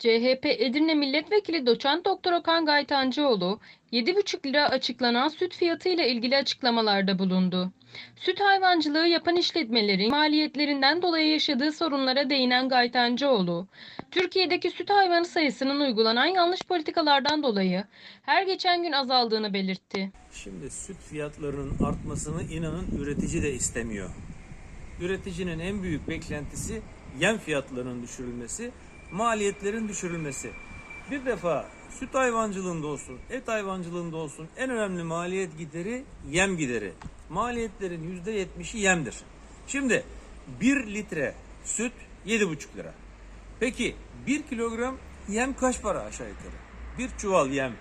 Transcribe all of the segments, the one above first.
CHP Edirne Milletvekili Doçent Doktor Okan Gaytancıoğlu, 7,5 lira açıklanan süt fiyatı ile ilgili açıklamalarda bulundu. Süt hayvancılığı yapan işletmelerin maliyetlerinden dolayı yaşadığı sorunlara değinen Gaytancıoğlu, Türkiye'deki süt hayvanı sayısının uygulanan yanlış politikalardan dolayı her geçen gün azaldığını belirtti. Şimdi süt fiyatlarının artmasını inanın üretici de istemiyor. Üreticinin en büyük beklentisi yem fiyatlarının düşürülmesi, maliyetlerin düşürülmesi. Bir defa süt hayvancılığında olsun, et hayvancılığında olsun en önemli maliyet gideri yem gideri. Maliyetlerin %70'i yemdir. Şimdi 1 litre süt 7,5 lira. Peki 1 kilogram yem kaç para aşağı yukarı? Bir çuval yem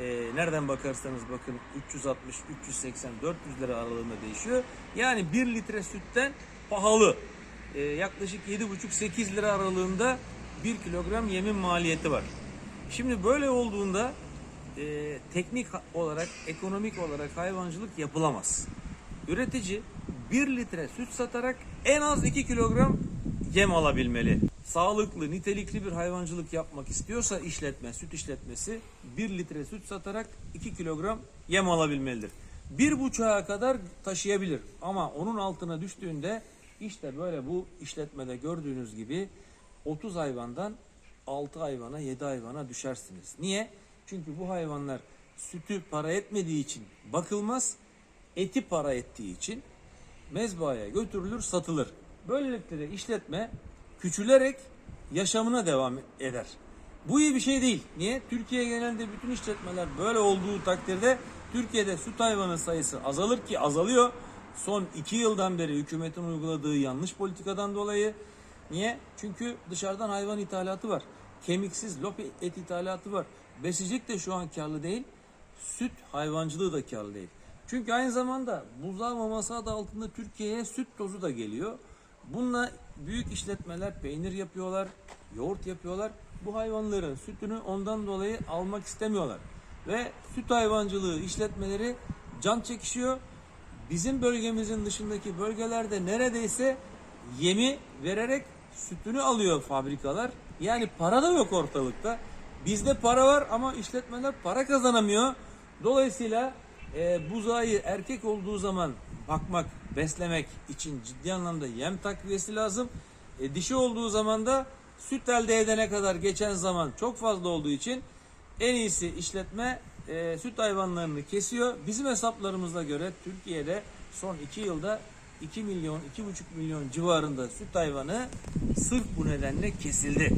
e, nereden bakarsanız bakın 360, 380, 400 lira aralığında değişiyor. Yani 1 litre sütten pahalı. E, yaklaşık 7,5-8 lira aralığında 1 kilogram yemin maliyeti var. Şimdi böyle olduğunda e, teknik olarak, ekonomik olarak hayvancılık yapılamaz. Üretici 1 litre süt satarak en az 2 kilogram yem alabilmeli. Sağlıklı, nitelikli bir hayvancılık yapmak istiyorsa işletme, süt işletmesi 1 litre süt satarak 2 kilogram yem alabilmelidir. Bir buçuğa kadar taşıyabilir ama onun altına düştüğünde işte böyle bu işletmede gördüğünüz gibi 30 hayvandan 6 hayvana 7 hayvana düşersiniz. Niye? Çünkü bu hayvanlar sütü para etmediği için bakılmaz, eti para ettiği için mezbahaya götürülür, satılır. Böylelikle de işletme küçülerek yaşamına devam eder. Bu iyi bir şey değil. Niye? Türkiye genelinde bütün işletmeler böyle olduğu takdirde Türkiye'de süt hayvanı sayısı azalır ki azalıyor. Son iki yıldan beri hükümetin uyguladığı yanlış politikadan dolayı. Niye? Çünkü dışarıdan hayvan ithalatı var. Kemiksiz lop et ithalatı var. Besicilik de şu an karlı değil. Süt hayvancılığı da karlı değil. Çünkü aynı zamanda buzağı maması adı altında Türkiye'ye süt tozu da geliyor. Bununla büyük işletmeler peynir yapıyorlar, yoğurt yapıyorlar. Bu hayvanların sütünü ondan dolayı almak istemiyorlar. Ve süt hayvancılığı işletmeleri can çekişiyor. Bizim bölgemizin dışındaki bölgelerde neredeyse yemi vererek sütünü alıyor fabrikalar. Yani para da yok ortalıkta. Bizde para var ama işletmeler para kazanamıyor. Dolayısıyla e, buzağı erkek olduğu zaman bakmak, beslemek için ciddi anlamda yem takviyesi lazım. E, dişi olduğu zaman da süt elde edene kadar geçen zaman çok fazla olduğu için en iyisi işletme e, süt hayvanlarını kesiyor. Bizim hesaplarımıza göre Türkiye'de son 2 yılda 2 milyon, 2,5 milyon civarında süt hayvanı sırf bu nedenle kesildi.